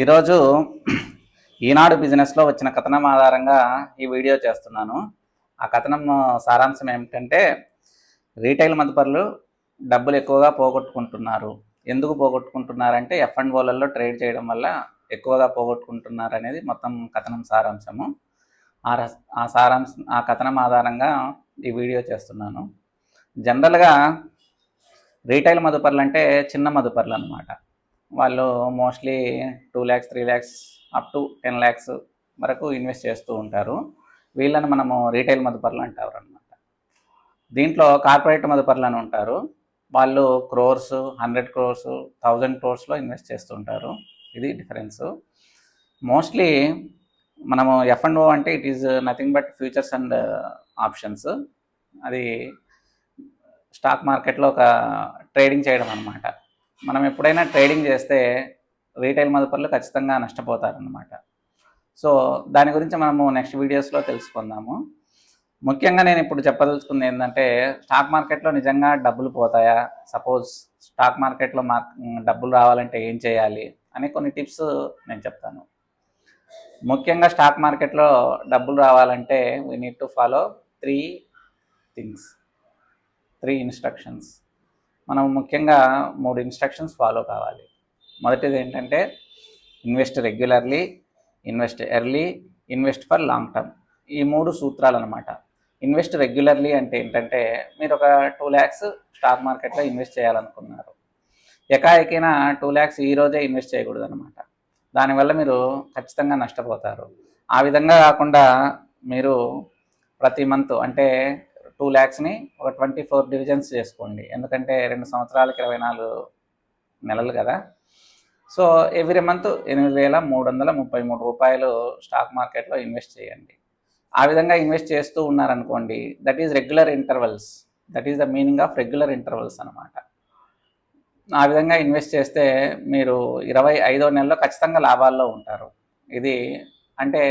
ఈరోజు ఈనాడు బిజినెస్లో వచ్చిన కథనం ఆధారంగా ఈ వీడియో చేస్తున్నాను. ఆ కథనం సారాంశం ఏమిటంటే రీటైల్ మదుపర్లు డబ్బులు ఎక్కువగా పోగొట్టుకుంటున్నారు. ఎందుకు పోగొట్టుకుంటున్నారంటే ఎఫ్ అండ్ ఓలలో ట్రేడ్ చేయడం వల్ల ఎక్కువగా పోగొట్టుకుంటున్నారు అనేది మొత్తం కథనం సారాంశము. ఆ ఆ సారాంశం ఆ కథనం ఆధారంగా ఈ వీడియో చేస్తున్నాను. జనరల్గా రీటైల్ మదుపర్లు అంటే చిన్న మదుపర్లు అనమాట వాళ్ళు mostly two lakhs three lakhs up to ten lakhs వరకు ఇన్వెస్ట్ చేస్తూ ఉంటారు. వీళ్ళని మనము రీటైల్ మదుపర్లు అంటారు అనమాట దీంట్లో కార్పొరేట్ మదుపర్లు అని ఉంటారు. వాళ్ళు క్రోర్స్ హండ్రెడ్ క్రోర్స్ థౌజండ్ క్రోర్స్లో ఇన్వెస్ట్ చేస్తుంటారు ఇది డిఫరెన్స్. మోస్ట్లీ మనము ఎఫ్ అండ్ ఓ అంటే it is nothing but futures and options. అది స్టాక్ మార్కెట్లో ఒక ట్రేడింగ్ చేయడం అనమాట మనం ఎప్పుడైనా ట్రేడింగ్ చేస్తే రీటైల్ మదుపర్లు ఖచ్చితంగా నష్టపోతారనమాట సో దాని గురించి మనము నెక్స్ట్ వీడియోస్లో తెలుసుకుందాము. ముఖ్యంగా నేను ఇప్పుడు చెప్పదలుచుకుంది ఏంటంటే స్టాక్ మార్కెట్లో నిజంగా డబ్బులు పోతాయా? సపోజ్ స్టాక్ మార్కెట్లో మార్ డబ్బులు రావాలంటే ఏం చేయాలి? అనే కొన్ని టిప్స్ నేను చెప్తాను. ముఖ్యంగా స్టాక్ మార్కెట్లో డబ్బులు రావాలంటే we need to follow three things three instructions మనం ముఖ్యంగా మూడు ఇన్స్ట్రక్షన్స్ ఫాలో కావాలి. మొదటిది ఏంటంటే invest regularly invest early invest for long term ఈ మూడు సూత్రాలు అనమాట ఇన్వెస్ట్ రెగ్యులర్లీ అంటే ఏంటంటే మీరు ఒక టూ ల్యాక్స్ స్టాక్ మార్కెట్లో ఇన్వెస్ట్ చేయాలనుకున్నారు. ఎకాయకైనా టూ ల్యాక్స్ ఈ రోజే ఇన్వెస్ట్ చేయకూడదు అనమాట దానివల్ల మీరు ఖచ్చితంగా నష్టపోతారు. ఆ విధంగా కాకుండా మీరు ప్రతి మంత్ అంటే టూ ల్యాక్స్ని ఒక ట్వంటీ ఫోర్ డివిజన్స్ చేసుకోండి. ఎందుకంటే రెండు సంవత్సరాలకి ఇరవై నాలుగు నెలలు కదా. సో ఎవ్రీ మంత్ ఎనిమిది వేల మూడు వందల ముప్పై మూడు రూపాయలు స్టాక్ మార్కెట్లో ఇన్వెస్ట్ చేయండి. ఆ విధంగా ఇన్వెస్ట్ చేస్తూ ఉన్నారనుకోండి that is regular intervals. That is the meaning of regular intervals అనమాట ఆ విధంగా ఇన్వెస్ట్ చేస్తే మీరు ఇరవై ఐదో నెలలో ఖచ్చితంగా లాభాల్లో ఉంటారు. ఇది అంటే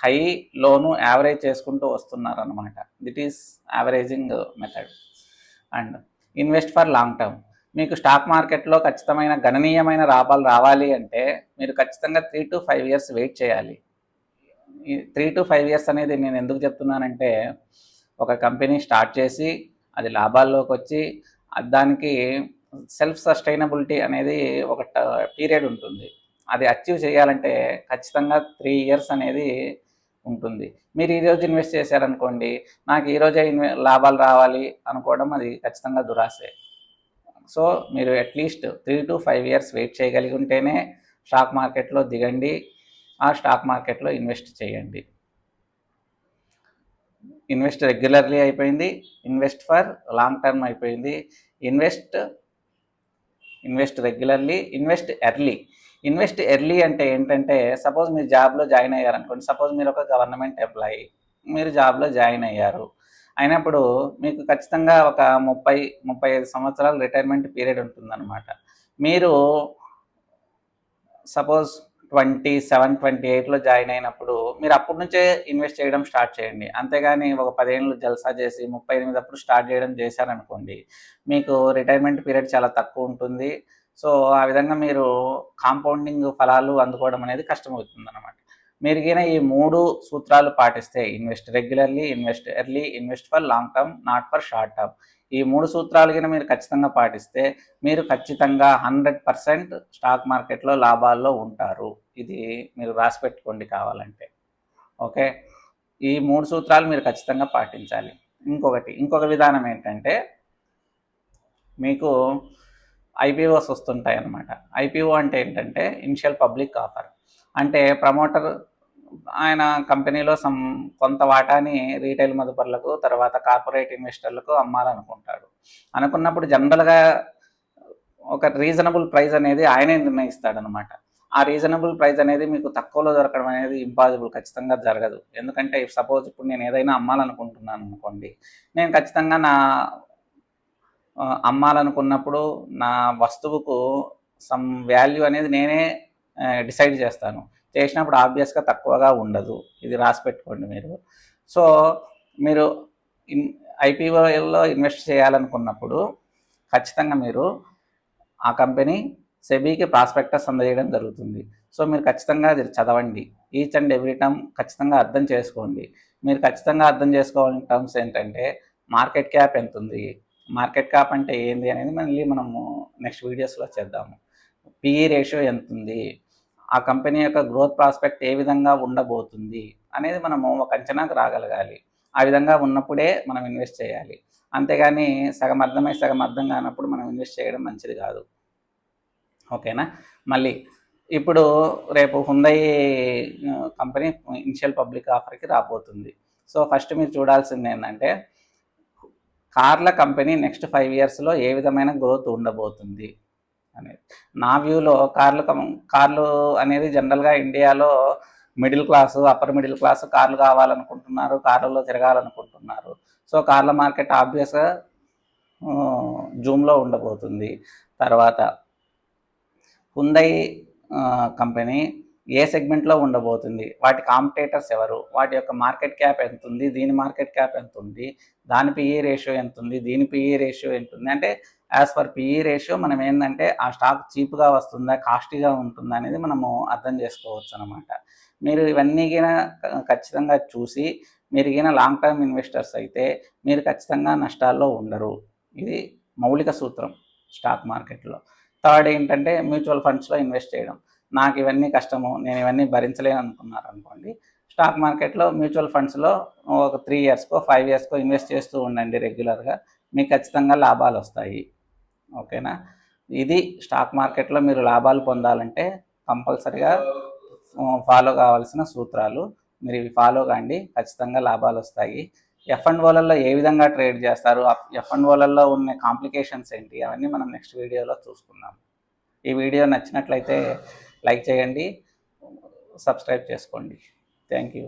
హై లోను యావరేజ్ చేసుకుంటూ వస్తున్నారు అనమాట that is averaging method and invest for long term మీకు స్టాక్ మార్కెట్లో ఖచ్చితమైన గణనీయమైన లాభాలు రావాలి అంటే మీరు ఖచ్చితంగా three to five years wait చేయాలి. ఈ త్రీ టు ఫైవ్ ఇయర్స్ అనేది నేను ఎందుకు చెప్తున్నానంటే ఒక కంపెనీ స్టార్ట్ చేసి అది లాభాల్లోకి వచ్చి దానికి సెల్ఫ్ సస్టైనబిలిటీ అనేది ఒక పీరియడ్ ఉంటుంది. అది అచీవ్ చేయాలంటే ఖచ్చితంగా త్రీ ఇయర్స్ అనేది ఉంటుంది. మీరు ఈరోజు ఇన్వెస్ట్ చేశారనుకోండి నాకు ఈరోజే ఇన్వె లాభాలు రావాలి అనుకోవడం అది ఖచ్చితంగా దురాశే. సో మీరు at least three to five years wait చేయగలిగి ఉంటేనే స్టాక్ మార్కెట్లో దిగండి ఆ స్టాక్ మార్కెట్లో ఇన్వెస్ట్ చేయండి. ఇన్వెస్ట్ రెగ్యులర్లీ అయిపోయింది ఇన్వెస్ట్ ఫర్ లాంగ్ టర్మ్ అయిపోయింది. Invest invest regularly invest early invest early అంటే ఏంటంటే సపోజ్ మీరు జాబ్లో జాయిన్ అయ్యారనుకోండి సపోజ్ మీరు ఒక గవర్నమెంట్ ఎంప్లాయీ మీరు జాబ్లో జాయిన్ అయ్యారు. అయినప్పుడు మీకు ఖచ్చితంగా ఒక ముప్పై ముప్పై ఐదు సంవత్సరాలు రిటైర్మెంట్ పీరియడ్ ఉంటుందన్నమాట. మీరు సపోజ్ ట్వంటీ సెవెన్ ట్వంటీ ఎయిట్లో జాయిన్ అయినప్పుడు మీరు అప్పటి నుంచే ఇన్వెస్ట్ చేయడం స్టార్ట్ చేయండి. అంతేగాని ఒక పదిహేనులు జల్సా చేసి ముప్పై ఎనిమిది అప్పుడు స్టార్ట్ చేయడం చేశారనుకోండి మీకు రిటైర్మెంట్ పీరియడ్ చాలా తక్కువ ఉంటుంది. సో ఆ విధంగా మీరు కాంపౌండింగ్ ఫలాలు అందుకోవడం అనేది కష్టమవుతుంది అనమాట మీరు గిన ఈ మూడు సూత్రాలు పాటిస్తే invest regularly invest early invest for long term not for short term ఈ మూడు సూత్రాలు కింద మీరు ఖచ్చితంగా పాటిస్తే మీరు ఖచ్చితంగా హండ్రెడ్ పర్సెంట్ స్టాక్ మార్కెట్లో లాభాల్లో ఉంటారు. ఇది మీరు రాసి పెట్టుకోండి కావాలంటే. ఓకే? ఈ మూడు సూత్రాలు మీరు ఖచ్చితంగా పాటించాలి. ఇంకొకటి ఇంకొక విధానం ఏంటంటే మీకు ఐపీఓస్ వస్తుంటాయి అన్నమాట ఐపీఓ అంటే ఏంటంటే ఇనిషియల్ పబ్లిక్ ఆఫర్. అంటే ప్రమోటర్ ఆయన కంపెనీలో సమ్ కొంత వాటాని రీటైల్ మదుపర్లకు తర్వాత కార్పొరేట్ ఇన్వెస్టర్లకు అమ్మాలనుకుంటాడు. అనుకున్నప్పుడు జనరల్గా ఒక రీజనబుల్ ప్రైస్ అనేది ఆయనే నిర్ణయిస్తాడనమాట ఆ రీజనబుల్ ప్రైస్ అనేది మీకు తక్కువలో దొరకడం అనేది ఇంపాసిబుల్ ఖచ్చితంగా జరగదు. ఎందుకంటే సపోజ్ ఇప్పుడు నేను ఏదైనా అమ్మాలనుకుంటున్నాను అనుకోండి నేను ఖచ్చితంగా నా అమ్మాలనుకున్నప్పుడు నా వస్తువుకు సమ్ వాల్యూ అనేది నేనే డిసైడ్ చేస్తాను. చేసినప్పుడు ఆబ్వియస్గా తక్కువగా ఉండదు. ఇది రాసి పెట్టుకోండి మీరు. సో మీరు ఇన్ ఐపీఓలో ఇన్వెస్ట్ చేయాలనుకున్నప్పుడు ఖచ్చితంగా మీరు ఆ కంపెనీ సెబీకి ప్రాస్పెక్టస్ అందజేయడం జరుగుతుంది. సో మీరు ఖచ్చితంగా అది చదవండి. ఈచ్ అండ్ ఎవ్రీ టర్మ్ ఖచ్చితంగా అర్థం చేసుకోండి. మీరు ఖచ్చితంగా అర్థం చేసుకోవాలని టర్మ్స్ ఏంటంటే మార్కెట్ క్యాప్ ఎంత ఉంది మార్కెట్ క్యాప్ అంటే ఏంది అనేది మళ్ళీ మనము నెక్స్ట్ వీడియోస్లో చేద్దాము. పిఈ రేషియో ఎంత ఉంది ఆ కంపెనీ యొక్క గ్రోత్ ప్రాస్పెక్ట్ ఏ విధంగా ఉండబోతుంది? అనేది మనము ఒక అంచనాకు రాగలగాలి. ఆ విధంగా ఉన్నప్పుడే మనం ఇన్వెస్ట్ చేయాలి. అంతేగాని సగం అర్థమై సగం అర్థం కానప్పుడు మనం ఇన్వెస్ట్ చేయడం మంచిది కాదు. ఓకేనా? మళ్ళీ ఇప్పుడు రేపు హుందై కంపెనీ ఇనిషియల్ పబ్లిక్ ఆఫర్కి రాబోతుంది. సో ఫస్ట్ మీరు చూడాల్సింది ఏంటంటే కార్ల కంపెనీ నెక్స్ట్ ఫైవ్ ఇయర్స్లో ఏ విధమైన గ్రోత్ ఉండబోతుంది అనేది. నా వ్యూలో కార్లు కార్లు అనేది జనరల్గా ఇండియాలో middle class upper middle class కార్లు కావాలనుకుంటున్నారు కార్లలో తిరగాలనుకుంటున్నారు. సో కార్ల మార్కెట్ ఆబ్వియస్గా జూమ్లో ఉండబోతుంది. తర్వాత హుందై కంపెనీ ఏ సెగ్మెంట్లో ఉండబోతుంది వాటి కాంపిటేటర్స్ ఎవరు వాటి యొక్క మార్కెట్ క్యాప్ ఎంత ఉంది దీని మార్కెట్ క్యాప్ ఎంత ఉంది దాని పిఈ రేషియో ఎంత ఉంది దీని పిఈ రేషియో ఎంత ఉంది అంటే యాజ్ పర్ పిఈ రేషియో మనం ఏంటంటే ఆ స్టాక్ చీప్గా వస్తుందా కాస్ట్లీగా ఉంటుందా అనేది మనము అర్థం చేసుకోవచ్చు అనమాట మీరు ఇవన్నీ ఖచ్చితంగా చూసి మీరు గిన లాంగ్ టర్మ్ ఇన్వెస్టర్స్ అయితే మీరు ఖచ్చితంగా నష్టాల్లో ఉండరు. ఇది మౌలిక సూత్రం స్టాక్ మార్కెట్లో. థర్డ్ ఏంటంటే మ్యూచువల్ ఫండ్స్లో ఇన్వెస్ట్ చేయడం. నాకు ఇవన్నీ కష్టము నేను ఇవన్నీ భరించలేను అనుకున్నారు అనుకోండి. స్టాక్ మార్కెట్లో మ్యూచువల్ ఫండ్స్లో ఒక త్రీ ఇయర్స్కో ఫైవ్ ఇయర్స్కో ఇన్వెస్ట్ చేస్తూ ఉండండి రెగ్యులర్గా. మీకు ఖచ్చితంగా లాభాలు వస్తాయి. ఓకేనా? ఇది స్టాక్ మార్కెట్లో మీరు లాభాలు పొందాలంటే కంపల్సరిగా ఫాలో కావాల్సిన సూత్రాలు. మీరు ఇవి ఫాలో కాండి ఖచ్చితంగా లాభాలు వస్తాయి. ఎఫ్ అండ్ ఓలల్లో ఏ విధంగా ట్రేడ్ చేస్తారు? ఎఫ్ అండ్ ఓలల్లో ఉన్న కాంప్లికేషన్స్ ఏంటి? అవన్నీ మనం నెక్స్ట్ వీడియోలో చూసుకుందాం. ఈ వీడియో నచ్చినట్లయితే లైక్ చేయండి సబ్స్క్రైబ్ చేసుకోండి. Thank you.